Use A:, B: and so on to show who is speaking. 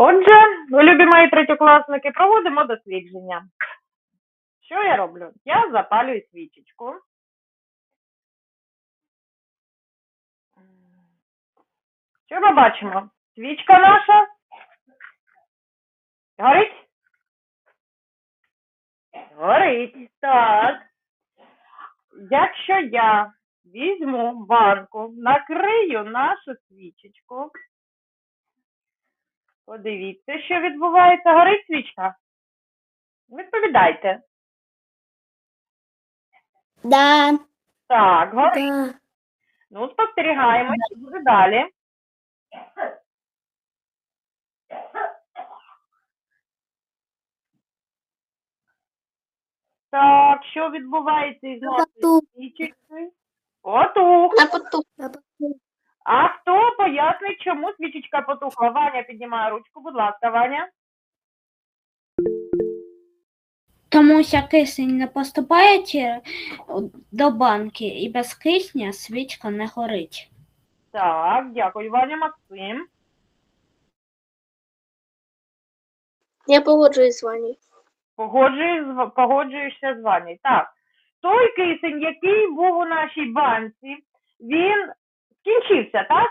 A: Отже, любі мої третьокласники, проводимо дослідження. Що я роблю? Я запалюю свічечку. Що ми бачимо? Свічка наша горить? Горить, так. Якщо я візьму банку, накрию нашу свічечку, подивіться, що відбувається. Горить свічка? Відповідайте.
B: Да.
A: Так, горить.
B: Да.
A: Ну, спостерігаємо, що буде далі. Так, що відбувається із нашою
B: Потух.
A: свічечкою? Потух.
B: На потух.
A: А хто чому свічечка потухла? Ваня піднімає ручку, будь ласка, Ваня.
C: Тому що кисень не поступає чи- до банки, і без кисня свічка не горить.
A: Так, дякую, Ваня, Максим.
B: Я погоджуюсь з вами.
A: Погоджуюсь, з- погоджуюся з вами. Так, той кисень, який був у нашій банці, він скінчився, так?